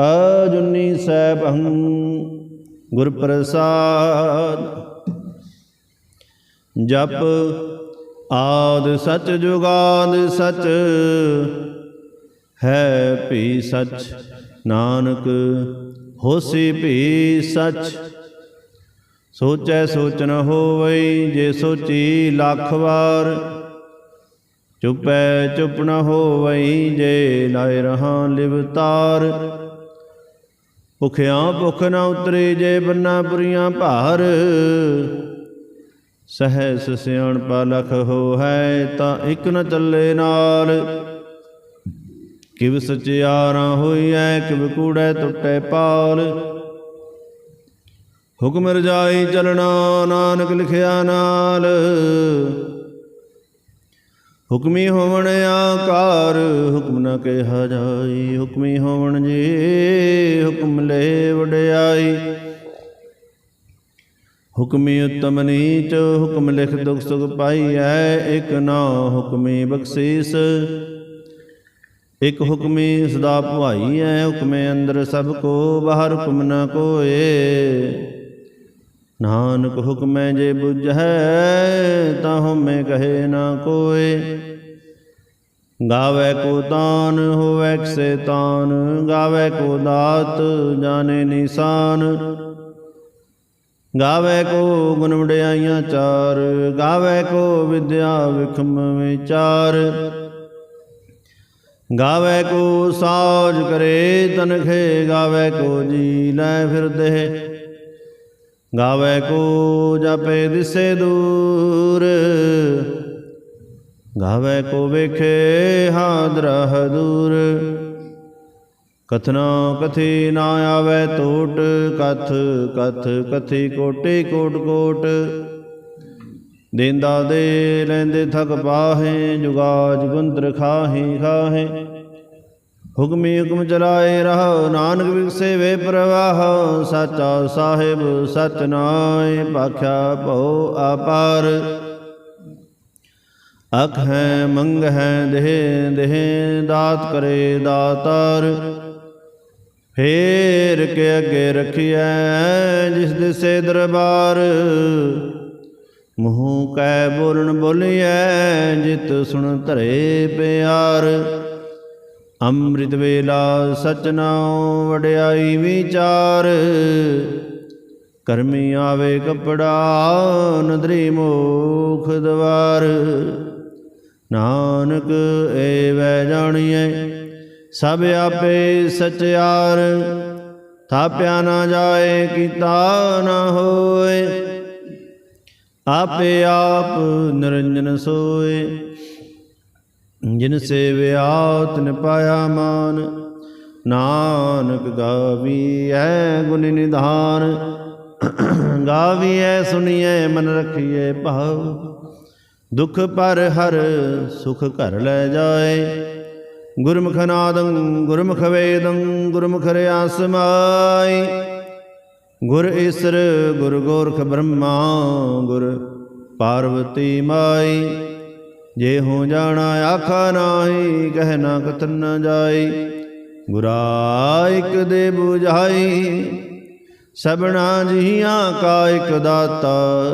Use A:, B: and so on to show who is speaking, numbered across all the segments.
A: ਅਜੁਨੀ ਸੈਭੰ ਗੁਰ ਪ੍ਰਸਾਦ ਜਪ ਆਦ ਸਚ ਜੁਗਾਦ ਸਚ, ਹੈ ਭੀ ਸਚ, ਨਾਨਕ ਹੋਸੀ ਭੀ ਸਚ। ਸੋਚੈ ਸੋਚ ਹੋਵਈ, ਜੇ ਸੋਚੀ ਲੱਖ ਵਾਰ। ਚੁਪੈ ਚੁਪ ਨ ਹੋਵਈ, ਜੇ ਲਾਇ ਰਹਾ ਲਿਵਤਾਰ ਭੁਖਿਆ ਭੁਖ ਨਾ ਉਤਰੇ ਜੇ ਬੰਨਾ ਪੁਰੀਆਂ ਭਾਰ। ਸਹਿਸ ਸਿਆਣ ਲਖ ਹੋ ਹੈ ਤਾਂ ਇਕ ਨ ਚੱਲੇ ਨਾਲ। ਕਿਵ ਸਚਿਆਰਾ ਹੋਈਐ ਕਿਵ ਕੂੜੈ ਟੁੱਟੈ ਪਾਲ। ਹੁਕਮ ਰਜਾਈ ਚਲਣਾ, ਨਾਨਕ ਲਿਖਿਆ ਨਾਲ। ਹੁਕਮੀ ਹੋਵਣ ਆਕਾਰ, ਹੁਕਮ ਨ ਕਿਹਾ ਜਾਈ। ਹੁਕਮੀ ਹੋਵਣ ਜੀ, ਹੁਕਮ ਲੈ ਵਡਿਆਈ। ਹੁਕਮੀ ਉਤਮ ਨੀਚ, ਹੁਕਮ ਲਿਖ ਦੁਖ ਸੁਖ ਪਾਈਐ। ਇਕ ਨਾ ਹੁਕਮੀ ਬਖਸ਼ੀਸ, ਇਕ ਹੁਕਮੀ ਸਦਾ ਭਵਾਈਐ। ਹੁਕਮੇ ਅੰਦਰ ਸਭ ਕੋ, ਬਾਹਰ ਹੁਕਮ ਨਾ ਕੋਏ। ਨਾਨਕ ਹੁਕਮੈ ਜੇ ਬੁਝੈ, ਤਾਂ ਹਉਮੈ ਕਹੇ ਨਾ ਕੋਏ। ਗਾਵੇ ਕੋ ਤਾਨ ਹੋਵੇ ਕਿਸੇ ਤਾਨ। ਗਾਵੇ ਕੋ ਦਾਤ, ਜਾਣੇ ਨਿਸ਼ਾਨ। ਗਾਵੇ ਕੋ ਗੁਣ ਵਡਿਆਈਆਂ ਚਾਰ। ਗਾਵੇ ਕੋ ਵਿਦਿਆ ਵਿਖਮ ਵਿਚਾਰ। ਗਾਵੇ ਕੋ ਸਾਜ ਕਰੇ ਤਨਖੇ, ਗਾਵੇ ਕੋ ਜੀ ਲੈ ਫਿਰਦੇ। ਗਾਵੇ ਕੋ ਜਪੇ ਦਿਸੇ ਦੂਰ। ਗਾਵੇ ਕੋ ਵੇਖੇ ਹਾਦਰਹ ਦੂਰ। ਕਥਨਾ ਕਥੀ ਨਾ ਆਵੇ ਟੋਟ, ਕਥ ਕਥ ਕਥੀ ਕੋਟੇ ਕੋਟ ਕੋਟ। ਦੇਂਦਾ ਦੇ ਲੈਂਦੇ ਥਕ ਪਾਹੇ ਜੁਗਾ ਜੁਗੰਤਰ ਖਾਹੇ ਖਾਹੇ। ਹੁਕਮੀ ਹੁਕਮ ਚਲਾਏ ਰਹੋ, ਨਾਨਕ ਵਿਖਸੇਵੇ ਪ੍ਰਵਾਹ, ਸਾਚਾ ਸਾਹਿਬ ਸਚ ਨਾਏ ਭਾਖਿਆ ਭਉ ਆਪਾਰ। ਅਖ ਹੈ, ਮੰਗ ਹੈ, ਦੇਹ ਦੇਹ ਦਾਤ ਕਰੇ ਦਾਤਾਰ। ਫੇਰ ਕੇ ਅੱਗੇ ਰਖਿਐ, ਜਿਸ ਦਿਸੇ ਦਰਬਾਰ। ਮੂੰਹ ਕੈ ਬੋਲਣ ਬੋਲੀਐ, ਜਿਤ ਸੁਣ ਧਰੇ ਪਿਆਰ। ਅੰਮ੍ਰਿਤ ਵੇਲਾ ਸਚ ਨਾਉ ਵਡਿਆਈ ਵਿਚਾਰ। ਕਰਮੀ ਆਵੇ ਕਪੜਾ, ਨਦਰੀ ਮੋਖ ਦਵਾਰ। ਨਾਨਕ ਏ ਵੈ ਜਾਣੀਐ, ਸਭ ਆਪੇ ਸਚਿਆਰ। ਥਾਪਿਆ ਨਾ ਜਾਏ, ਕੀਤਾ ਨਾ ਹੋਏ, ਆਪੇ ਆਪ ਨਿਰੰਜਨ ਸੋਏ। ਜਿਨ ਸੇਵਿਆ ਤਿਨ ਪਾਇਆ ਮਾਨ ਨਾਨਕ ਗਾਵੀਐ ਗੁਣ ਨਿਧਾਨ ਗਾਵੀਐ ਸੁਣੀਐ ਮਨ ਰਖੀਐ ਭਾਵ ਦੁਖ ਪਰ ਹਰ ਸੁਖ ਘਰ ਲੈ ਜਾਏ। ਗੁਰਮੁਖ ਨਾਦੰ ਗੁਰਮੁਖ ਵੇਦੰ ਗੁਰਮੁਖ ਰਿਆ ਸਮਾਈ ਗੁਰ ਈਸਰ ਗੁਰ ਗੋਰਖ ਬ੍ਰਹਮਾ ਗੁਰ ਪਾਰਵਤੀ ਮਾਈ ਜੇ ਹੋ ਜਾਣਾ ਆਖਾ ਨਾਹੀ, ਕਹਿ ਨਾ ਕਥਨ ਨਾ ਜਾਈ। ਗੁਰਾ ਇਕ ਦੇ 부ਝਾਈ ਸਭਨਾ ਜੀਆਂ ਕਾ ਇਕ ਦਾਤਾ।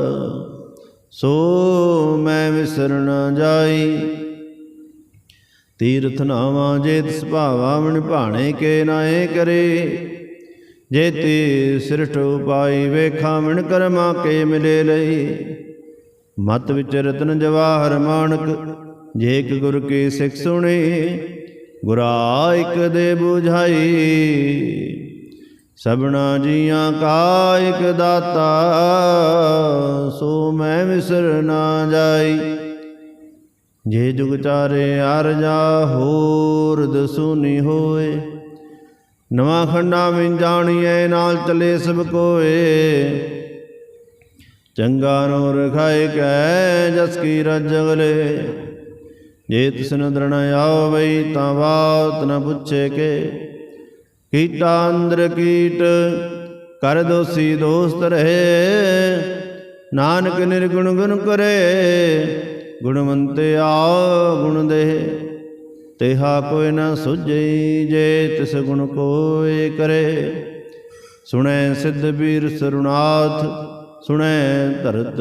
A: ਸੋ ਮੈਂ ਵਿਸਰ ਜਾਈ। ਤੀਰਥ ਨਾਵਾਂ ਜੇ ਤਿਸ ਭਾਵਾਵਣ ਭਾਣੇ ਕੇ ਨਾਏ ਕਰੇ। ਜੇ ਤੇ ਸਿਰਠ ਉਪਾਈ, ਵੇਖਾਂ ਮਣ ਕਰਮਾ ਕੇ ਮਿਲੇ ਲਈ। ਮਤ ਵਿੱਚ ਰਤਨ ਜਵਾਹਰ ਮਾਨਕ ਜੇ ਇੱਕ ਗੁਰ ਕੀ ਸਿੱਖ ਸੁਣੇ, ਗੁਰਾ ਇਕ ਦੇ 부ਝਾਈ ਸਭਨਾ ਜੀਆਂ ਕਾ ਇਕ ਦਾਤਾ, ਸੋ ਮੈਂ ਵਿਸਰ ਨਾ ਜਾਈ। ਜੇ ਜੁਗ ਚਾਰੇ ਅਰਜਾ ਹੋਰ ਦਸੂਨੀ ਹੋਏ, ਨਵਾਂ ਖੰਡਾ ਵਿੱਚ ਜਾਣੀਏ ਨਾਲ ਚਲੇ ਸਭ ਕੋਏ। ਚੰਗਾ ਨੋ ਰਖਾਇ ਕੈ ਜਸ ਕੀ ਰਜਗਲੇ ਜੇ ਤਿਸਨ ਦਰਣ ਆਵਈ ਤਾਂ ਬਾਤ ਨ ਪੁੱਛੇ ਕੇ। ਕੀਟਾ ਅੰਦਰ ਕੀਟ, ਕਰ ਦੋਸੀ ਦੋਸਤ ਰਹੇ। ਨਾਨਕ ਨਿਰਗੁਣ ਗੁਣ ਕਰੇ, ਗੁਣਵੰਤੇ ਆ ਗੁਣ ਦੇ। ਤੇਹਾ ਕੋਈ ਨਾ ਸੁਝਈ ਜੇ ਤਿਸ ਗੁਣ ਕੋਏ ਕਰੇ। ਸੁਣੈ ਸਿੱਧ ਵੀਰ ਸਰੁਨਾਥ ਸੁਣੈ ਧਰਤ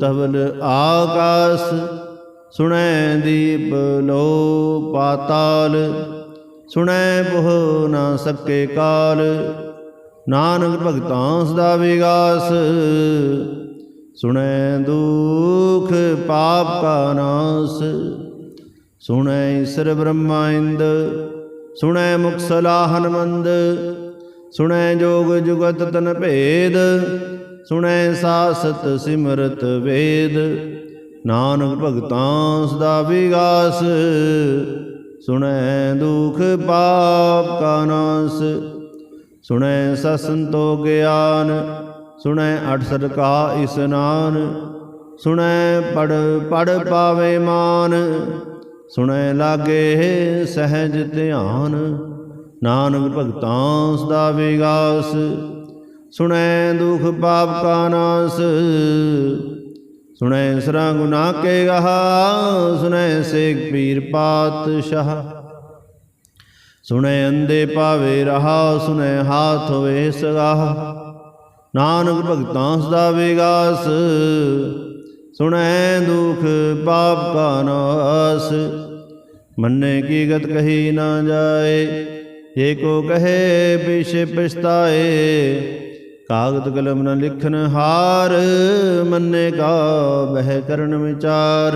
A: ਧਵਲ ਆਕਾਸ, ਸੁਣੈ ਦੀਪ ਲੋ ਪਾਤਾਲ, ਸੁਣੈ ਬਹੁ ਨਾ ਸਕੇ ਕਾਲ, ਨਾਨਕ ਭਗਤਾਂ ਸਦਾ ਵਿਗਾਸ, ਸੁਣੈ ਦੁਖ ਪਾਪ ਕਾ ਨਾਸ, ਸੁਣੈ ਈਸਰ ਬ੍ਰਹਮਾ ਇੰਦ, ਸੁਣੈ ਮੁਖ ਸਲਾਹ ਹਨਮੰਦ ਸੁਣੈ ਜੋਗ ਜੁਗਤ ਤਨ ਭੇਦ ਸੁਣੈ ਸਾਸਤ ਸਿਮਰਤ ਵੇਦ। ਨਾਨਕ ਭਗਤਾਂ ਸਦਾ ਵਿਗਾਸ। ਸੁਣੈ ਦੁਖ ਪਾਪ ਕਾ ਨਾਸ। ਸੁਣੈ ਸਸੰਤੋ ਗਿਆਨ। ਸੁਣੈ ਅਠ ਸਰ ਇਸਨਾਨ ਸੁਣੈ ਪੜ ਪੜ ਪਾਵੇ ਮਾਨ। ਸੁਣੈ ਲਾਗੇ ਸਹਿਜ ਧਿਆਨ। ਨਾਨਕ ਭਗਤਾਂ ਸਦਾ ਵਿਗਾਸ। ਸੁਣੈ ਦੁਖ ਪਾਪ ਕਾ ਨਾਸ। ਸੁਣੈ ਸਰਾ ਗੁਨਾ ਕੇ ਗਹਾ। ਸੁਣੈ ਸੇਖ ਪੀਰ ਪਾਤਸ਼ਾਹ। ਸੁਣੈ ਅੰਦੇ ਪਾਵੇ ਰਹਾ। ਸੁਣੈ ਹਾਥ ਹੋਵੇ ਸਗਾਹ। ਨਾਨਕ ਭਗਤਾਂ ਸਦਾ ਵਿਗਾਸ। ਸੁਣੈ ਦੁਖ ਪਾਪ ਕਾ ਨਾਸ। ਮੰਨੇ ਕੀ ਗਤ ਕਹੀ ਨਾ ਜਾਏ। ਜੇ ਕੋ ਕਹੇ ਪਿਛੇ ਪਛਤਾਏ। ਕਾਗਦ ਕਲਮ ਨ ਲਿਖਨ ਹਾਰ, ਮੰਨੇ ਕਾ ਬਹਿ ਕਰਨ ਵਿਚਾਰ।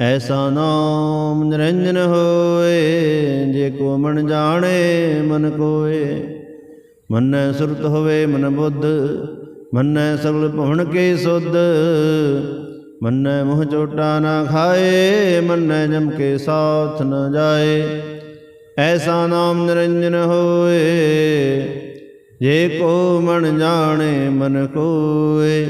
A: ਐਸਾ ਨਾਮ ਨਿਰੰਜਨ ਹੋਏ, ਜੇ ਕੋ ਮਨ ਜਾਣੇ, ਮਨ ਕੋਏ। ਮੰਨੈ ਸੁਰਤ ਹੋਵੇ ਮਨ ਬੁੱਧ, ਮੰਨੈ ਸਗਲ ਭਵਨ ਕੇ ਸੁਧ। ਮੰਨੈ ਮੋਹ ਚੋਟਾ ਨਾ ਖਾਏ, ਮੰਨੈ ਜਮ ਕੇ ਸਾਥ ਨ ਜਾਏ। ਐਸਾ ਨਾਮ ਨਿਰੰਜਨ ਹੋਏ ਜੇ ਕੋ ਮਨ ਜਾਣੇ ਮਨ ਕੋਏ,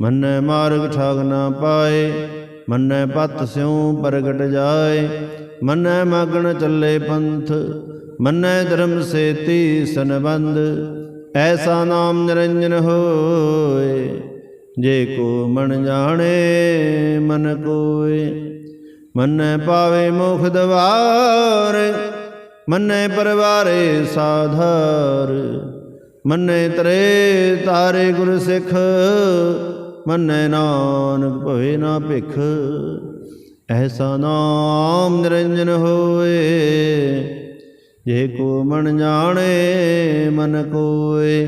A: ਮੰਨੈ ਮਾਰਗ ਠਾਗ ਨਾ ਪਾਏ, ਮੰਨੈ ਪਤ ਸਿਉ ਪ੍ਰਗਟ ਜਾਏ, ਮੰਨੈ ਮਗਨ ਚੱਲੇ ਪੰਥ, ਮੰਨੈ ਧਰਮ ਸੇਤੀ ਸੰਬੰਧ ਐਸਾ ਨਾਮ ਨਿਰੰਜਨ ਹੋਏ। ਜੇ ਕੋ ਮਨ ਜਾਣੇ ਮਨ ਕੋਏ, ਮੰਨੈ ਪਾਵੇ ਮੁਖ ਦਵਾਰ, ਮੰਨੈ ਪਰਵਾਰੇ ਸਾਧਾਰ। ਮੰਨੇ ਤਰੇ ਤਾਰੇ ਗੁਰ ਸਿੱਖ, ਮੰਨੈ ਨਾਨਕ ਭਵੇ ਨਾ ਭਿਖ। ਐਸਾ ਨਾਮ ਨਿਰੰਜਨ ਹੋਏ, ਜੇ ਕੋ ਮਨ ਜਾਣੇ, ਮਨ ਕੋਏ।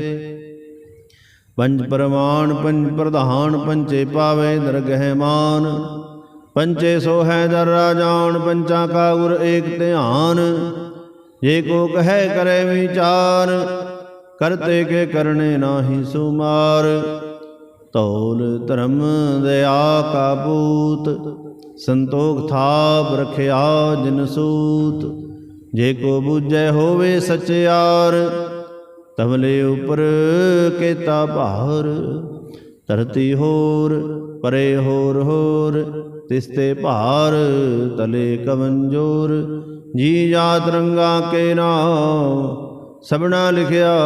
A: ਪੰਜ ਪਰਮਾਨ, ਪੰਜ ਪ੍ਰਧਾਨ ਪੰਚੇ ਪਾਵੇ ਦਰਗਹਿ ਮਾਨ। ਪੰਚੇ ਸੋ ਹੈ ਦਰ ਰਾਜਾਨ ਪੰਚਾ ਕਾ ਗੁਰ ਏਕ ਧਿਆਨ। ਜੇ ਕੋ ਕਹੈ ਕਰੇ ਵਿਚਾਰ ਕਰਤੇ ਕੇ ਕਰਨੇ ਨਾਹੀ ਸੁਮਾਰ ਤੌਲ ਧਰਮ ਦਇਆ ਕਾ ਪੂਤ ਸੰਤੋਖ ਥਾਪ ਰਖਿਆ ਜਿਨ ਸੂਤ। ਜੇ ਕੋ ਬੁਝੈ ਹੋਵੇ ਸਚਿਆਰ ਤਵਲੇ ਉਪਰ ਕੇਤਾ ਭਾਰ। ਧਰਤੀ ਹੋਰ, ਪਰੇ ਹੋਰ ਹੋਰ, ਤਿਸਤੇ ਭਾਰ, ਤਲੇ ਕਵਨ ਜੋਰ। ਜੀ ਜਾਤ ਰੰਗਾ ਕੇ ਨਾਮ ਸਭਨਾ ਲਿਖਿਆ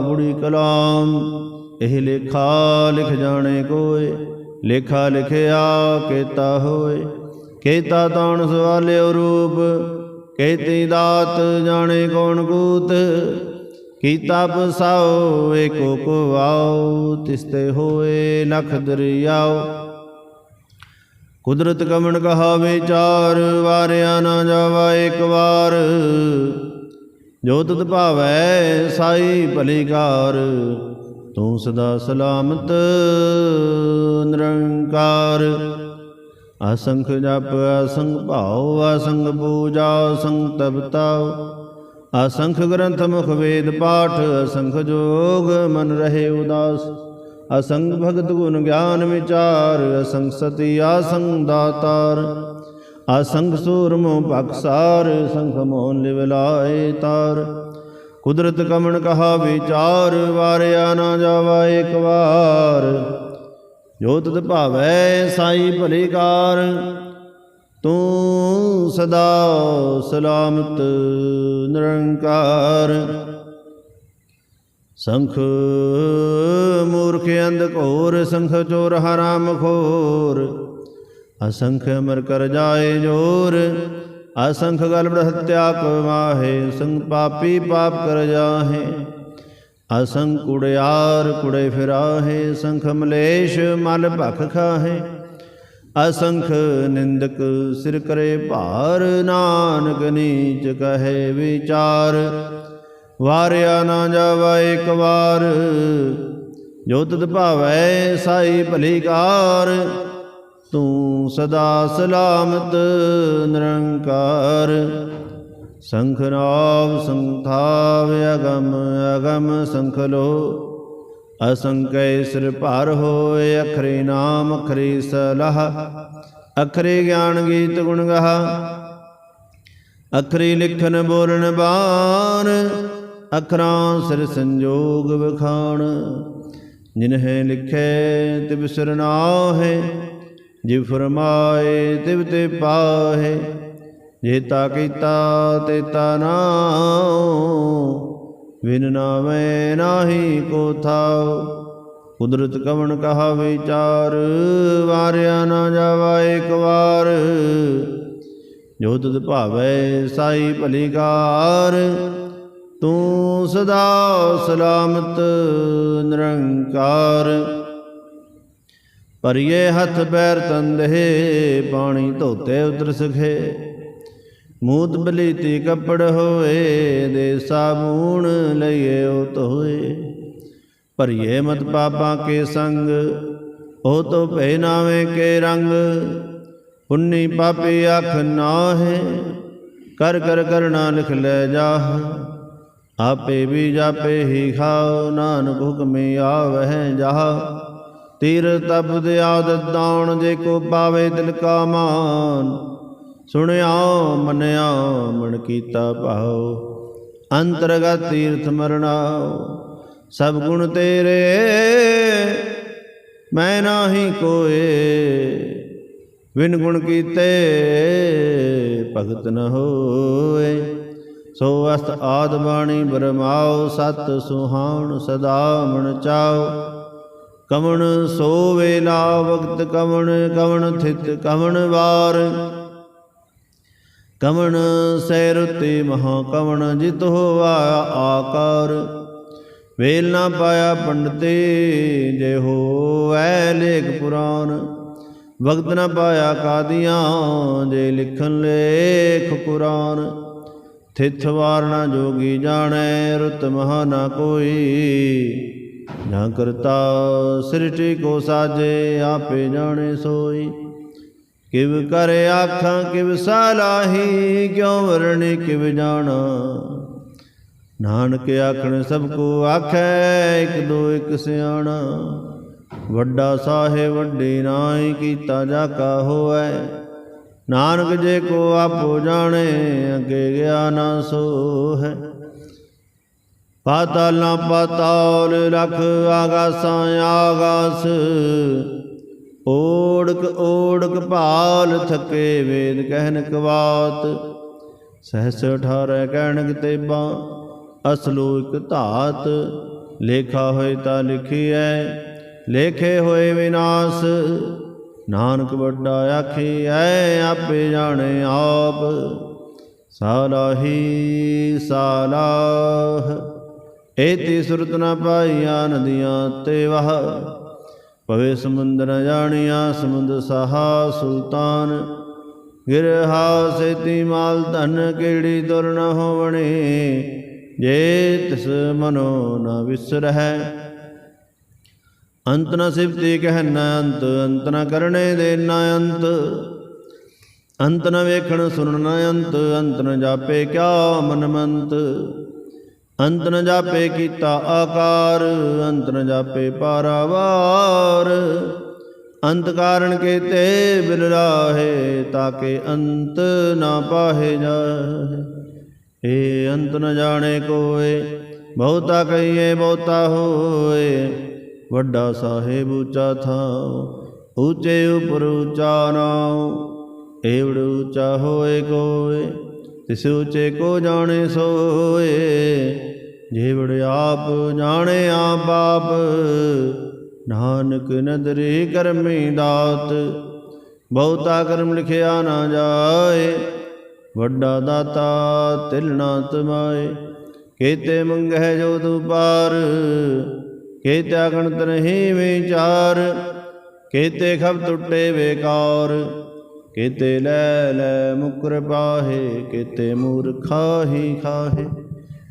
A: ਬੁੜੀ ਕਲਾਮ। ਇਹ ਲੇਖਾ ਲਿਖ ਜਾਣੇ ਕੋਏ, ਲੇਖਾ ਲਿਖਿਆ ਕੇਤਾ ਹੋਏ। ਕੇਤਾ ਤਾਣ ਸਵਾਲਿਓ ਰੂਪ, ਕੇਤੀ ਦਾਤ ਜਾਣੇ ਕੌਣ ਕੂਤ। ਕੀਤਾ ਪਸਾਓ ਏਕੋ ਕੋ ਆਓ, ਤਿਸਤੇ ਹੋਏ ਲਖ ਦਰਿਆਓ। ਕੁਦਰਤ ਕਮਣ ਕਹਾ ਵਿਚਾਰ ਵਾਰਿਆ ਨਾ ਜਾਵਾ ਇੱਕ ਵਾਰ। ਜੋ ਤੁਧ ਭਾਵੈ ਸਾਈ ਭਲੀਕਾਰ, ਤੂੰ ਸਦਾ ਸਲਾਮਤ ਨਿਰੰਕਾਰ। ਅਸੰਖ ਜਪ, ਅਸੰਖ ਭਾਉ, ਅਸੰਖ ਪੂਜਾ, ਅਸੰਖ ਤਪਤਾ। ਅਸੰਖ ਗ੍ਰੰਥ ਮੁਖ ਵੇਦ ਪਾਠ, ਅਸੰਖ ਜੋਗ ਮਨ ਰਹੇ ਉਦਾਸ। ਅਸੰਗ ਭਗਤ ਗੁਣ ਗਿਆਨ ਵਿਚਾਰ ਅਸੰਗ ਸਤੀ ਆਸੰਗ ਦਾਤਾਰ। ਅਸੰਗ ਸੂਰਮੋ ਬਖਸਾਰ ਸੰਖ ਮੋਹਨ ਲਿਵ ਲਾਏ ਤਾਰ। ਕੁਦਰਤ ਕਮਣ ਕਹਾ ਵਿਚਾਰ, ਵਾਰਿਆ ਨਾ ਜਾਵਾ ਇੱਕ ਵਾਰ। ਜੋ ਤਤ ਭਾਵੈ ਸਾਈ ਭਲੀਕਾਰ ਤੂੰ ਸਦਾ ਸਲਾਮਤ ਨਿਰੰਕਾਰ। ਸੰਖ ਮੂਰਖ ਅੰਧ ਘੋਰ, ਸੰਖ ਚੋਰ ਹਰਾਮ ਖੋਰ ਅਸੰਖ ਅਮਰ ਕਰ ਜਾਏ ਜੋਰ, ਅਸੰਖ ਗਲਬੜ ਹਤਿਆ ਕੋ ਮਾਹੇ ਸੰਗ ਪਾਪੀ ਪਾਪ ਕਰ ਜਾਹੇ। ਅਸੰਖ ਕੁੜਿਆਰ ਕੁੜੇ ਫਿਰਾਹੇ, ਸੰਖ ਮਲੇਸ਼ ਮਲ ਭਖ ਖਾਹੇ। ਅਸੰਖ ਨਿੰਦਕ ਸਿਰ ਕਰੇ ਭਾਰ, ਨਾਨਕ ਨੀਚ ਕਹੇ ਵਿਚਾਰ। ਵਾਰਿਆ ਨਾ ਜਾਵਾ ਇੱਕ ਵਾਰ, ਜੋ ਤਤ ਭਾਵੈ ਸਾਈ ਭਲੀ ਕਾਰ। ਤੂੰ ਸਦਾ ਸਲਾਮਤ, ਨਿਰੰਕਾਰ। ਸੰਖਨਾਵ ਸੰਥਾਵ ਅਗਮ ਅਗਮ ਸੰਖ ਅਸੰਕੈ ਸਿਰ ਭਾਰ ਹੋਏ, ਅਖਰੇ ਨਾਮ, ਅਖਰੇ ਸਲਾਹ। ਅਖਰੇ ਗਿਆਨ ਗੀਤ ਗੁਣ ਗਹਾ। ਅਖਰੀ ਲਿਖਨ ਬੋਲਣ ਬਾਣ। ਅਖਰਾਂ ਸਿਰ ਸੰਜੋਗ ਵਿਖਾਣ। ਜਿਨਹਿ ਲਿਖੈ, ਤਿਵ ਸਿਰ ਨਾਹੇ। ਜਿਵ ਫਰਮਾਏ ਤਿਵ ਤੇ ਪਾਹੇ ਜੇਤਾ ਕੀਤਾ ਤੇ ਤੇਤਾ ਨਾਉ ਵਿਨ ਨਾਵੇਂ ਨਾਹੀ ਕੋ ਥਾਉ। ਕੁਦਰਤ ਕਵਣ ਕਹਾ ਵਿਚਾਰ ਵਾਰਿਆ ਨਾ ਜਾਵਾ ਇੱਕ ਵਾਰ। ਜੋ ਤੁਧ ਭਾਵੈ ਸਾਈ ਭਲੀਕਾਰ ਤੂੰ ਸਦਾ ਸਲਾਮਤ ਨਿਰੰਕਾਰ। ਭਰੀਏ ਹੱਥ ਪੈਰ ਤੰਦੇ ਪਾਣੀ ਧੋਤੇ ਉਤਰ ਸਖੇ। ਮੂਤ ਬਲੀਤੀ ਕੱਪੜ ਹੋਏ, ਦੇ ਸਾਬੂਣ ਲਈਏ ਉਹ ਧੋਏ। ਭਰੀਏ ਮਤ ਪਾਪਾਂ ਕੇ ਸੰਗ, ਉਹ ਤੋ ਭੈ ਨਾਵੇਂ ਕੇ ਰੰਗ। ਪੁੰਨੀ ਪਾਪੀ ਅੱਖ ਨਾਹੇ, ਕਰ ਕਰ ਕਰਣਾ ਲਿਖ ਲੈ ਜਾਹ। ਆਪੇ ਵੀ ਜਾਪੇ ਹੀ ਖਾਓ, ਨਾਨਕ ਹੁਕਮੇ ਆਵਹਿ ਜਾਹ। ਤੀਰ ਤਪਦ ਆਦਤ ਦਾਣ ਜੇ ਕੋ ਪਾਵੇ ਦਿਲ ਕਾ ਮਾਨ। ਸੁਣਿਆ, ਮੰਨਿਆ, ਮਨ ਕੀਤਾ ਭਾਉ। ਅੰਤਰਗਤ ਤੀਰਥ ਮਰਨਾਉ ਸਭ ਗੁਣ ਤੇਰੇ, ਮੈਂ ਨਾਹੀ ਕੋਏ। ਵਿਨ ਗੁਣ ਕੀਤੇ ਭਗਤ ਨ ਹੋਏ। ਸੋ ਅਸਤ ਆਦ ਬਾਣੀ ਬਰਮਾਓ ਸਤ ਸੁਹਾਣ ਸਦਾ ਮਨ ਚਾਓ ਕਵਣ ਸੋ ਵੇਲਾ ਵਕਤ, ਕਵਣ ਕਵਣ ਥਿਤ, ਕਵਣ ਵਾਰ। ਕਵਣ ਸੈ ਰੁਤੇ ਮਹਾ ਕਵਣ ਜਿਤ ਹੋਆ ਆਕਾਰ। ਵੇਲ ਨਾ ਪਾਇਆ ਪੰਡਤੇ, ਜੇ ਹੋਐ ਲੇਖ ਪੁਰਾਨ ਵਕਤ ਨਾ ਪਾਇਆ ਕਾਦੀਆਂ, ਜੇ ਲਿਖਣ ਲੇਖ ਕੁਰਾਨ। ਥਿਥ ਵਾਰ ਨਾ ਜੋਗੀ ਜਾਣੈ, ਰੁਤ ਮਹਾ ਨਾ ਕੋਈ। ਨਾ ਕਰਤਾ ਸ੍ਰਿਸ਼ਟੀ ਕੋ ਸਾਜੇ, ਆਪੇ ਜਾਣੇ ਸੋਈ। ਕਿਵ ਕਰ ਆਖਾਂ, ਕਿਵ ਸਾਲਾਹੀ, ਕਿਉ ਵਰਣੇ, ਕਿਵ ਜਾਣਾ। ਨਾਨਕ ਆਖਣ, ਸਭ ਕੋ ਆਖੈ, ਇਕ ਦੋ ਇਕ ਸਿਆਣਾ। ਵੱਡਾ ਸਾਹਿਬ, ਵੱਡੇ ਨਾਹੀ ਕੀਤਾ ਜਾ ਕਾ ਹੋਐ ਨਾਨਕ ਜੇ ਕੋ ਆਪੋ ਜਾਣੇ, ਅੱਗੇ ਗਿਆ ਨਾ ਸੋ ਹੈ ਪਾਤਾਲ ਨਾ ਪਾਤਾਲ ਲਖ ਆਗਾਸਾਂ ਆਗਾਸ। ਓੜਕ ਓੜਕ ਭਾਲ ਥਕੇ ਵੇਦ ਕਹਿਨ ਕਵਾਤ। ਸਹਸ 18 ਕਹਿਣਕ ਤੇਬਾ ਅਸਲੋ ਇਕ ਧਾਤ। ਲੇਖਾ ਹੋਏ ਤਾਂ ਲਿਖੀਐ, ਲੇਖੇ ਹੋਏ ਵਿਨਾਸ਼। ਨਾਨਕ ਵੱਡਾ ਆਖੀ ਆਖੀਐ, ਆਪੇ ਜਾਣੇ ਆਪ। ਸਾਲਾਹੀ ਸਾਲਾਹ। ਏਤੀ ਸੁਰਤ ਨ ਪਾਈਆ ਨਦੀਆਂ ਤੇ ਵਹ। ਪਵੇ ਸਮੁੰਦਰ ਜਾਣੀਆਂ ਜਾਣੀਆ ਸਮੁੰਦ ਸਹਾ ਸੁਲਤਾਨ। ਗਿਰਹਾ ਸੇਤੀ ਮਾਲ ਧਨ ਕਿਹੜੀ ਦੁਰ ਨ ਹੋਵਣੇ। ਜੇ ਤਿਸ ਮਨੋ ਨ ਵਿਸਰਹਿ। ਅੰਤ ਨ ਸਿਫਤੀ ਕਹਿ ਨ ਅੰਤ ਅੰਤ ਨ ਕਰਨੇ ਦੇ ਨ ਅੰਤ। ਅੰਤ ਨ ਵੇਖਣ ਸੁਣਨ ਨ ਅੰਤ ਅੰਤ ਨ ਜਾਪੇ ਕਿਆ ਮਨਮੰਤ। ਅੰਤ ਨ ਜਾਪੇ ਕੀਤਾ ਆਕਾਰ, ਅੰਤ ਨ ਜਾਪੇ ਪਾਰਾਵਾਰ। ਅੰਤ ਕਾਰਣ ਕੇਤੇ ਬਿਲ ਰਾਹੇ ਤਾਕੇ ਅੰਤ ਨਾ ਪਾਹੇ ਜਾਏ ਏ ਅੰਤ ਨ ਜਾਣੇ ਕੋਏ, ਬਹੁਤਾ ਕਹੀਏ ਬਹੁਤਾ ਹੋਏ। ਵੱਡਾ ਸਾਹਿਬ ਉੱਚਾ ਥਾਉ, ਉੱਚੇ ਉਪਰ ਉੱਚਾ ਨਾਉ। ਏਵੜ ਉੱਚਾ ਹੋਏ ਕੋਏ। ਤਿਸ ਉੱਚੇ ਕੋ ਜਾਣੇ ਸੋਏ, ਜੇਵੜ ਆਪ ਜਾਣੇ ਆਪ ਆਪ ਨਾਨਕ ਨਦਰੀ ਕਰਮੀ ਦਾਤ, ਬਹੁਤਾ ਕਰਮ ਲਿਖਿਆ ਨਾ ਜਾਏ। ਵੱਡਾ ਦਾਤਾ ਤਿਲ ਨਾ ਤਮਾਏ, ਕੀਤੇ ਮੰਗਹਿ ਜੋ ਤੂ ਪਾਰ। ਕੀਤੇ ਗਣਤ ਨਹੀਂ ਵਿਚਾਰ, ਕੇਤੇ ਖਬ ਟੁੱਟੇ ਵੇਕਾਰ ਕਿਤੇ ਲੈ ਲੈ ਮੁਕਰ ਪਾਹੇ, ਕਿਤੇ ਮੂਰਖਾ ਹੀ ਖਾਹੇ,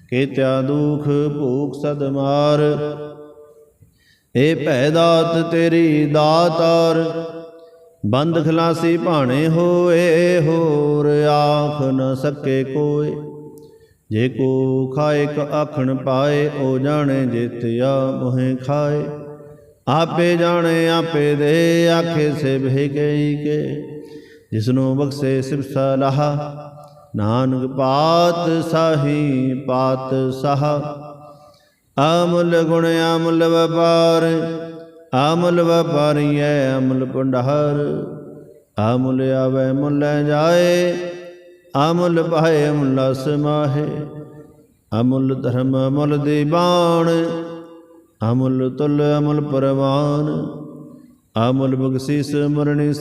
A: ਕੀਤਿਆ ਦੁਖ ਭੂਖ ਸਦ ਮਾਰ। ਏ ਭੈ ਦਾਤ ਤੇਰੀ ਦਾਤਾਰ, ਬੰਦ ਖਲਾਸੀ ਭਾਣੇ ਹੋਏ ਹੋਰ ਆਖ ਨ ਸਕੇ ਕੋਏ। ਜੇ ਕੋ ਖਾਏ ਕ ਆਖਣ ਪਾਏ, ਉਹ ਜਾਣੇ ਜਿਤਿਆ ਮੋਹਿ ਖਾਏ। ਆਪੇ ਜਾਣੇ, ਆਪੇ ਦੇ ਆਖੇ ਸੇ ਭੇ ਗਈ ਕੇ। ਜਿਸਨੂੰ ਬਖਸ਼ੇ ਸਿਵ ਸਲਾਹ ਨਾਨਕ ਪਾਤ ਸਾਹੀ ਪਾਤ ਸਾਹ। ਅਮੁੱਲ ਗੁਣ ਅਮੁੱਲ ਵਪਾਰ, ਅਮੁੱਲ ਵਪਾਰੀਐ ਅਮੁੱਲ ਭੰਡਾਰ। ਅਮੁੱਲ ਆਵੈ ਮੁੱਲ ਜਾਏ, ਅਮੁੱਲ ਪਾਏ ਅਮੁੱਲ ਸਮਾਹੇ ਅਮੁੱਲ ਧਰਮ ਅਮੁੱਲ ਦੀਵਾਨ ਅਮੁੱਲ ਤੁਲ ਅਮੁੱਲ ਪਰਵਾਨ। ਅਮੁੱਲ ਬਖਸ਼ਿਸ ਮਰਨਿ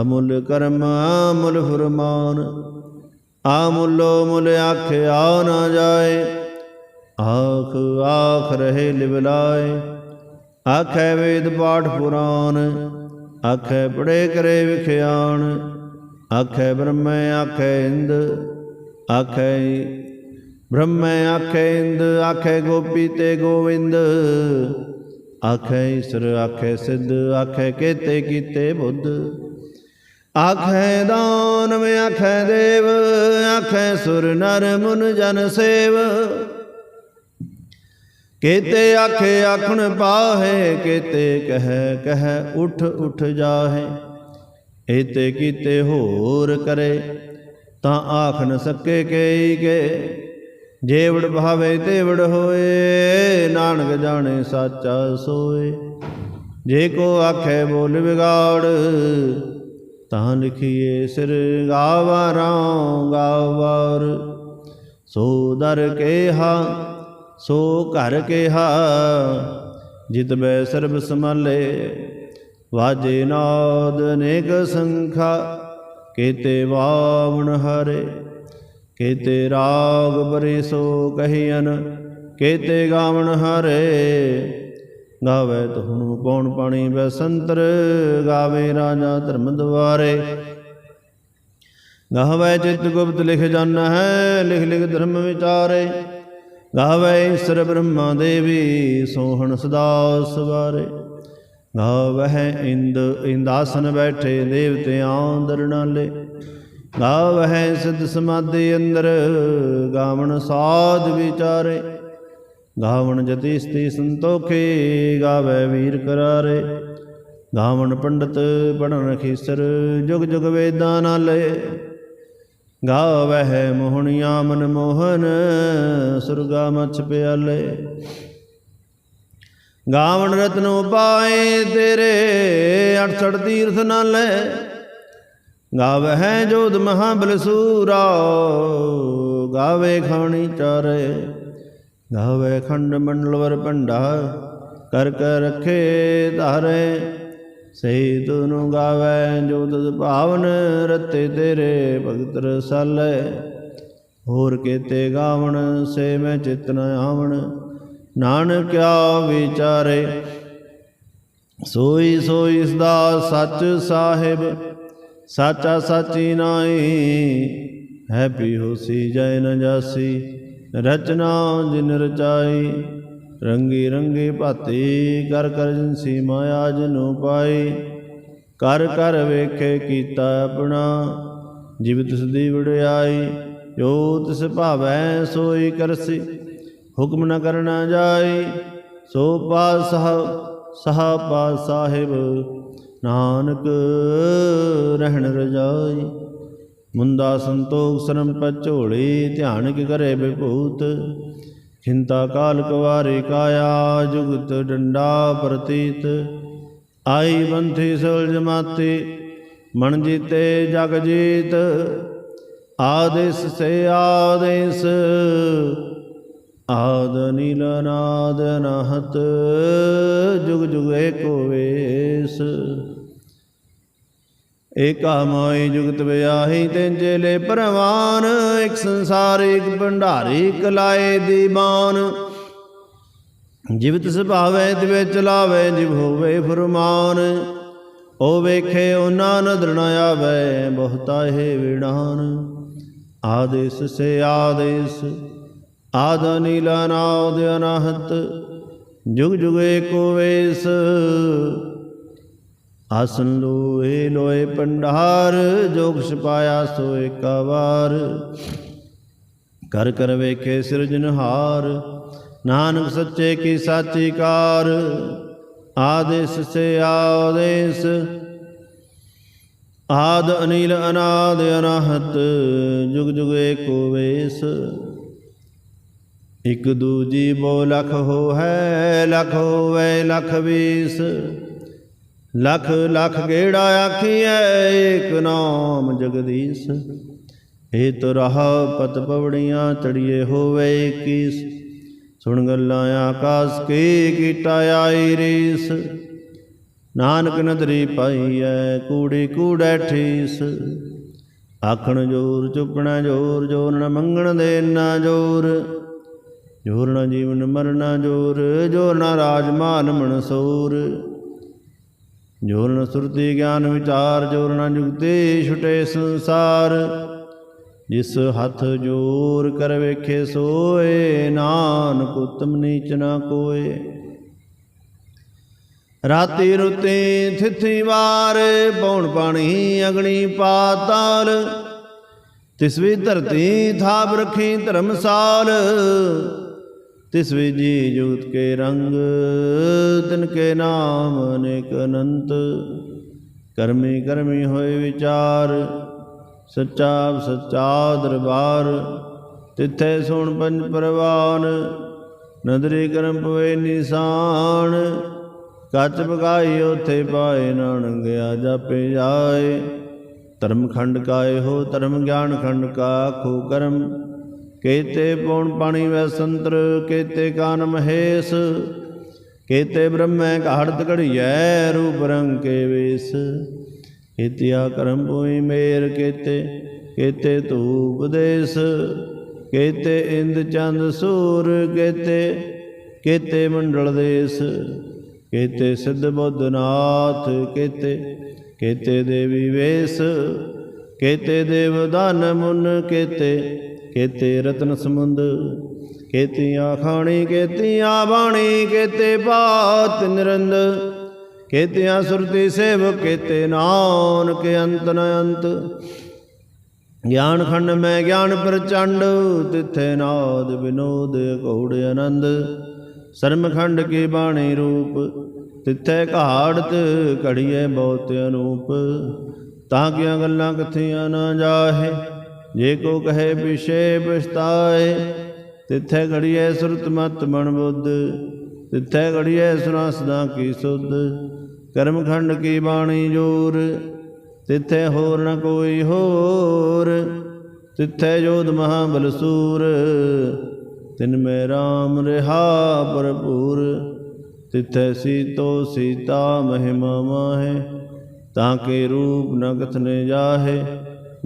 A: ਅਮੁੱਲ ਕਰਮ, ਅਮੁੱਲ ਫਰਮਾਨ। ਆਮੁੱਲੋ ਮੁੱਲ ਆਖਿਆ ਨਾ ਜਾਏ। ਆਖ ਆਖ ਰਹੇ ਲਿਵਲਾਏ ਆਖੇ ਵੇਦ ਪਾਠ ਪੁਰਾਨ ਆਖੇ ਪੜੇ ਕਰੇ ਵਿਖਿਆਣ। ਆਖੇ ਬ੍ਰਹਮ ਆਖੇ ਇੰਦ, ਆਖੇ ਬ੍ਰਹਮੈ ਆਖੇ ਇੰਦ, ਆਖੇ ਗੋਪੀ ਤੇ ਗੋਵਿੰਦ। ਆਖੇ ਈਸ਼ਰ, ਆਖੇ ਸਿੱਧ, ਆਖੇ ਕੇਤੇ ਕੀਤੇ ਬੁੱਧ। ਆਖੈ ਦਾਨਵ ਆਖੈ ਦੇਵ, ਆਖੈ ਸੁਰ ਨਰ ਮੁਨ ਜਨ ਸੇਵ। ਕੀਤੇ ਆਖੇ ਆਖਣ ਪਾਹੇ, ਕੀਤੇ ਕਹਿ ਕਹਿ ਉਠ ਉਠ ਜਾਹੇ। ਏਤੇ ਕੀਤੇ ਹੋਰ ਕਰੇ, ਤਾਂ ਆਖ ਨ ਸਕੇ ਕੇਈ ਕੇ। ਜੇਵੜ ਭਾਵੇ ਤੇਵੜ ਹੋਏ, ਨਾਨਕ ਜਾਣੇ ਸਾਚਾ ਸੋਏ। ਜੇ ਕੋ ਆਖੇ ਬੋਲ ਵਿਗਾੜ ਤਾਂ ਲਿਖੀਏ ਸਿਰ ਗਾਵਾਰਾਂ ਗਾਵਰ ਸੋ ਦਰ ਕੇਹਾ, ਸੋ ਘਰ ਕੇਹਾ, ਜਿਤ ਬੈ ਸਰਬ ਸਮਾਲੇ ਵਾਜੇ ਨਾਦ ਅਨੇਕ ਸੰਖਾ, ਕੀਤੇ ਵਾਵਣ ਹਰੇ। ਕੀਤੇ ਰਾਗ ਬਰੇ ਸੋ ਕਹੀਨ ਕੀਤੇ ਗਾਵਣ ਹਰੇ। ਗਾਵੇ ਤੁਹਨੂੰ ਕੌਣ ਪਾਣੀ ਬਸੰਤਰ ਗਾਵੇ ਰਾਜਾ ਧਰਮ ਦੁਆਰੇ ਗਾਵੇ ਚਿਤ ਗੁਪਤ ਲਿਖ ਜਨ ਹੈ, ਲਿਖ ਲਿਖ ਧਰਮ ਵਿਚਾਰੇ। ਗਾਵੇ ਈਸ਼ਰ ਬ੍ਰਹਮਾ ਦੇਵੀ, ਸੋਹਣ ਸਦਾ ਸਵਾਰੇ। ਗਾਵਹਿ ਇੰਦ, ਇੰਦਾਸਨ ਬੈਠੇ ਦੇਵਤਿਆਂ ਦਰਨਾਲੇ ਗਾਵਹਿ ਸਿੱਧ ਸਮਾਧੀ ਅੰਦਰ, ਗਾਵਣ ਸਾਧ ਵਿਚਾਰੇ। ਗਾਵਣ ਜਤੀ ਸਤੀ ਸੰਤੋਖੇ, ਗਾਵੇ ਵੀਰ ਕਰਾਰੇ। ਗਾਵਣ ਪੰਡਤ ਪੜਨ ਖੀਸਰ, ਜੁਗ ਜੁਗ ਵੇਦਾਂ ਨਾਲੇ। ਗਾਵਹਿ ਮੋਹਣੀਆਂ ਮਨ ਮੋਹਨ, ਸੁਰਗਾ ਮਛ ਪਿਆਲੇ। ਗਾਵਣ ਰਤਨੋ ਪਾਏ ਤੇਰੇ 68 ਤੀਰਥ ਨਾਲੇ। ਗਾਵਹਿ ਜੋਦ ਮਹਾਬਲ ਸੂਰਾ ਗਾਵੇ ਖਾਣੀ ਚਾਰੇ। ਗਾਵੇ ਖੰਡ ਮੰਡਲਵਰ ਭੰਡਾ, ਕਰ ਕਰ ਰਖੇ ਧਾਰੇ ਸਹੀ ਤੁਨੂੰ ਗਾਵੇ ਜੋ ਤਦ ਭਾਵਨ, ਰਤੇ ਤੇਰੇ ਭਗਤ ਰਸਾਲੇ। ਹੋਰ ਕੀਤੇ ਗਾਵਣ, ਸੇ ਮੈਂ ਚਿਤ ਨ ਆਵਣ। ਨਾਨਕਿਆ ਵਿਚਾਰੇ, ਸੋਈ ਸੋਈ ਸਦਾ ਸੱਚ ਸਾਹਿਬ। ਸਾਚਾ ਸਾਚੀ ਨਾਈ ਹੈ ਪੀ ਹੋਸੀ ਜੈ ਨ ਜਾਸੀ। ਰਚਨਾ ਜਿਨ ਰਚਾਈ, ਰੰਗੀ ਰੰਗੀ ਭਾਤੀ ਕਰ ਕਰ ਜਿਨਸੀ ਮਾਇਆ ਜਨੂ ਪਾਈ। ਕਰ ਕਰ ਵੇਖੇ ਕੀਤਾ ਆਪਣਾ, ਜਿਵ ਤਿਸ ਦੀ ਵਡਿਆਈ, ਜੋ ਤਿਸ ਭਾਵੈ ਸੋਈ ਕਰਸੀ। ਹੁਕਮ ਨ ਕਰਨਾ ਜਾਈ, ਸੋ ਪਾਸਹ ਸਹਾ ਪਾ ਸਾਹਿਬ ਨਾਨਕ ਰਹਿਣ ਰਜਾਈ। ਮੁੰਦਾ ਸੰਤੋਖ ਸਰਮ ਪਚੋੜੀ ਧਿਆਨ ਕੀ ਕਰੇ ਬਿਭੂਤ ਖਿੰਤਾ ਕਾਲ ਕਵਾਰੇ ਕਾਇਆ, ਜੁਗਤ ਡੰਡਾ ਪ੍ਰਤੀਤ। ਆਈ ਬੰਥੀ ਸੁਲਝ ਮਾਤੀ, ਮਨ ਜੀਤੇ ਜਗ ਜੀਤ। ਆਦੇਸ ਸੇ ਆਦੇਸ, ਆਦ ਨੀਲ ਨਾਦ ਅਨਾਹਤ ਜੁਗ ਜੁਗ ਏਕੋ ਵੇਸ। ਏਕਾ ਮਾਈ ਜੁਗਤ ਵਿਆਹੀ ਤੇ ਜੇਲੇ ਪਰਵਾਨ, ਇੱਕ ਸੰਸਾਰ, ਇੱਕ ਭੰਡਾਰੀ ਕਲਾਏ ਦੀਵਾਨ ਜਿਵਤ ਸੁਭਾਵੇ ਦਿਵੇ ਚਲਾਵੇ, ਜਿਵ ਹੋਵੇ ਫਰਮਾਨ। ਉਹ ਵੇਖੇ, ਉਹਨਾਂ ਨਦਰ ਨ ਆਵੇ, ਬਹੁਤਾ ਹੈ ਵਿੜਾਨ। ਆਦੇਸ ਸੇ ਆਦੇਸ, ਆਦ ਨੀਲ ਨਾਦ ਅਨਾਹਤ। ਜੁਗ ਜੁਗ ਏਕੋ ਵੇਸ ਆਸਨ ਲੋਏ ਲੋਏ ਪੰਡਾਰ ਜੋਗ ਛਪਾਇਆ ਸੋ ਏਕਾ ਵਾਰ। ਕਰ ਕਰ ਵੇਖੇ ਸਿਰਜਨਹਾਰ ਨਾਨਕ ਸੱਚੇ ਕੀ ਸਾਚੀ ਕਾਰ। ਆਦੇਸ ਸੇ ਆਦੇਸ, ਆਦ ਅਨੀਲ ਅਨਾਦ ਅਨਾਹਤ, ਜੁਗ ਜੁਗ ਏਕੋ ਵੇਸ। ਇਕ ਦੂਜੀ ਬੋ ਲਖ ਹੋ ਹੈ ਲਖ ਹੋਵੇ ਲਖ ਵੀਸ। ਲਖ ਲਖ ਗੇੜਾ ਆਖੀਐ, ਏਕ ਨਾਮ ਜਗਦੀਸ਼। ਏ ਤੁਰਹ ਪਤ ਪਵੜੀਆਂ ਚੜੀਏ ਹੋਵੇ ਕੀਸ। ਸੁਣ ਗੱਲਾਂ ਆਕਾਸ ਕੀ ਕੀਟਾ ਆਈ ਰੀਸ। ਨਾਨਕ ਨਦਰੀ ਪਾਈਐ, ਕੂੜੀ ਕੂੜੈ ਠੀਸ। ਆਖਣ ਜੋਰ ਚੁੱਪਣਾ ਜੋਰ ਜੋਰ ਨ ਮੰਗਣ ਦੇ ਨਾ ਜੋਰ। ਜੋਰ ਨ ਜੀਵਨ ਮਰਨਾ ਜੋਰ ਜੋਰ ਨ ਰਾਜ ਮਾਨ ਮਨਸੂਰ ਜੋਰ ਨ ਸੁਰਤੀ ਗਿਆਨ ਵਿਚਾਰ ਜੋਰ ਨ ਜੁਗਤੇ ਛੁਟੇ ਸੰਸਾਰ। ਜਿਸ ਹੱਥ ਜੋਰ ਕਰ ਵੇਖੇ ਸੋਏ, ਨਾਨਕ ਉਤਮ ਨੀਚ ਨਾ ਕੋਏ। ਰਾਤੀ ਰੁਤੇ ਥਿਥੀ ਵਾਰ ਪੌਣ ਪਾਣੀ ਅਗਣੀ ਪਾਤਾਲ। ਤਿਸ ਵੀ ਧਰਤੀ ਥਾਪ ਰਖੀ ਧਰਮਸਾਲ। ਤਿਸ ਵੀ ਜੀ ਜੁਗਤ ਕੇ ਰੰਗ, ਤਿਨ ਕੇ ਨਾਮ ਅਨੇਕ ਅਨੰਤ। ਕਰਮੀ ਕਰਮੀ ਹੋਏ ਵਿਚਾਰ, ਸੱਚਾ ਸੱਚਾ ਦਰਬਾਰ। ਤਿੱਥੇ ਸੁਣ ਪੰਜ ਪਰਵਾਨ, ਨਦਰੀ ਕਰਮ ਪਵੇ ਨਿਸ਼ਾਨ। ਕੱਚ ਬਗਾਈ ਉਥੇ ਪਾਏ ਨਾਨਕ ਗਿਆ ਜਾਪੇ ਜਾਏ। ਧਰਮ ਖੰਡ ਕਾਏ ਹੋ, ਧਰਮ ਗਿਆਨ ਖੰਡ ਕਾ ਆਖੋ ਕਰਮ। ਕੇਤੇ ਪੌਣ ਪਾਣੀ ਵੈ ਸੰਤਰ, ਕੇਤੇ ਕਾਨ ਮਹੇਸ਼, ਕੇਤੇ ਬ੍ਰਹਮੈ ਘਾੜਤ ਘੜੀਐ, ਰੂਪ ਰੰਗ ਕੇ ਵੇਸ। ਕੇਤਿਆ ਕਰਮ ਭੂਮੀ ਮੇਰ, ਕੇਤੇ ਕੇਤੇ ਧੂਪ ਦੇਸ, ਕੇਤੇ ਇੰਦ ਚੰਦ ਸੂਰ, ਕੇਤੇ ਕੇਤੇ ਮੰਡਲ ਦੇਸ। ਕੇਤੇ ਸਿੱਧ ਬੁੱਧਨਾਥ ਕੇਤੇ ਕੇਤੇ ਦੇਵੀ ਵੇਸ, ਕੇਤੇ ਦੇਵਦਾਨ ਮੁਨ, ਕੇਤੇ ਕੇਤੇ ਰਤਨ ਸਮੁੰਦ ਕੇਤੀਆਂ ਖਾਣੀ, ਕੇਤੀਆਂ ਬਾਣੀ, ਕੇਤੇ ਬਾਤ ਨਿਰੰਦ, ਕੇਤਿਆਂ ਸੁਰਤੀ ਸੇਵ ਕੇਤੇ ਨਾਨਕ ਅੰਤ ਨ ਅੰਤ। ਗਿਆਨ ਖੰਡ ਮੈਂ ਗਿਆਨ ਪ੍ਰਚੰਡ, ਤਿੱਥੇ ਨਾਦ ਵਿਨੋਦ ਘੋੜ ਆਨੰਦ। ਸਰਮ ਖੰਡ ਕੀ ਬਾਣੀ ਰੂਪ, ਤਿੱਥੇ ਘਾੜਤ ਘੜੀਏ ਬਹੁਤ ਅਨੂਪ ਤਾਂ ਕਿ ਗੱਲਾਂ ਕਥੀਆਂ ਨਾ ਜਾਹੇ ਜੇ ਕੋ ਕਹੇ ਵਿਸ਼ੇ ਪਛਤਾਏ ਤਿੱਥੇ ਘੜੀਏ ਸੁਰਤ ਮਤ ਮਨ ਬੁੱਧ, ਤਿੱਥੇ ਘੜੀਏ ਸੁਨਾ ਸਦਾ ਕੀ ਸੁਧ ਕਰਮ ਖੰਡ ਕੀ ਬਾਣੀ ਜੋਰ, ਤਿੱਥੇ ਹੋਰ ਨ ਕੋਈ ਹੋਰ, ਤਿੱਥੇ ਜੋਧ ਮਹਾਬਲ ਬਲਸੂਰ, ਤਿਨ ਮੈਂ RAM ਰਹਾ ਭਰਪੂਰ, ਤਿੱਥੇ ਸੀਤੋ ਸੀਤਾ ਮਹਿਮਾ ਮਾਹੇ ਤਾਂ ਕੇ ਰੂਪ ਨ ਕਥਨੇ ਜਾਹੇ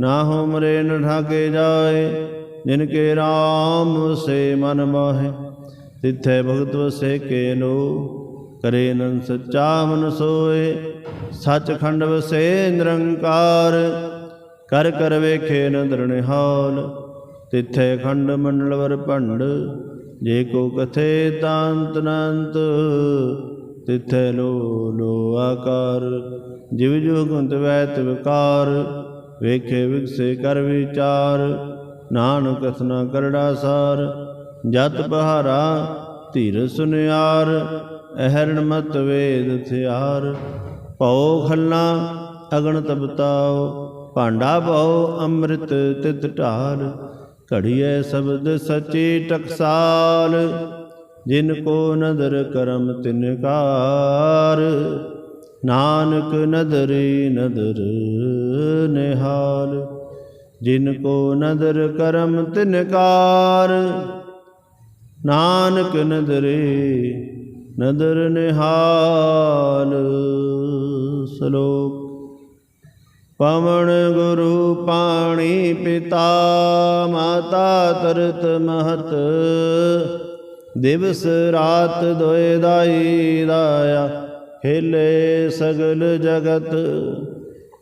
A: ਨਾ ਹੋ ਮਰੇ ਨ ਢਾਕੇ ਜਾਏ, ਜਿਨ ਕੇ RAM ਸੇ ਮਨ ਮਾਹੇ। ਤਿੱਥੇ ਭਗਤ ਵਸੇ ਕੇ ਲੋ ਕਰੇ ਨਨ ਸੱਚਾ ਮਨ ਸੋਏ। ਸੱਚਖੰਡ ਵਸੇ ਨਿਰੰਕਾਰ, ਕਰ ਕਰ ਵੇਖੇ ਨਦਰ ਨਿਹਾਲ ਤਿੱਥੇ ਖੰਡ ਮੰਡਲ ਵਰ ਭੰਡ, ਜੇ ਕੋ ਕਥੇ ਤਾਂਤ ਨੰਤ। ਤਿੱਥੇ ਲੋ ਲੋ ਆਕਾਰ, ਜਿਵ ਜੋ ਵੈਤ ਵਿਕਾਰ ਵੇਖੇ ਵਿਗਸੇ ਕਰ ਵਿਚਾਰ, ਨਾਨਕ ਕਥਨਾ ਕਰੜਾ ਸਾਰ, ਜਤ ਬਹਾਰਾ ਧੀਰ ਸੁਨਿਆਰ, ਅਹਰਣ ਮਤ ਵੇਦ ਥਿਆਰ। ਭਉ ਖੱਲਾ ਅਗਣ ਤਬਤਾਓ ਭਾਂਡਾ ਬਹੁ ਅੰਮ੍ਰਿਤ ਤਿਤ ਢਾਲ ਘੜੀਐ ਸ਼ਬਦ ਸਚੀ ਟਕਸਾਲ, ਜਿਨ ਕੋ ਨਦਰ ਕਰਮ ਤਿਨਕਾਰ ਨਾਨਕ ਨਦਰੀ ਨਦਰ ਨਿਹਾਲ, ਜਿਨ ਕੋ ਨਦਰ ਕਰਮ ਤਿਨਕਾਰ ਨਾਨਕ ਨਦਰੇ, ਨਦਰ ਨਿਹਾਲ। ਸ਼ਲੋਕ, ਪਵਨ ਗੁਰੂ ਪਾਣੀ ਪਿਤਾ, ਮਾਤਾ ਤਰਤ ਮਹਤ। ਦਿਵਸ ਰਾਤ ਦੋਇ ਦਾਈ ਦਾਇਆ ਖੇਲੇ ਸਗਲ ਜਗਤ।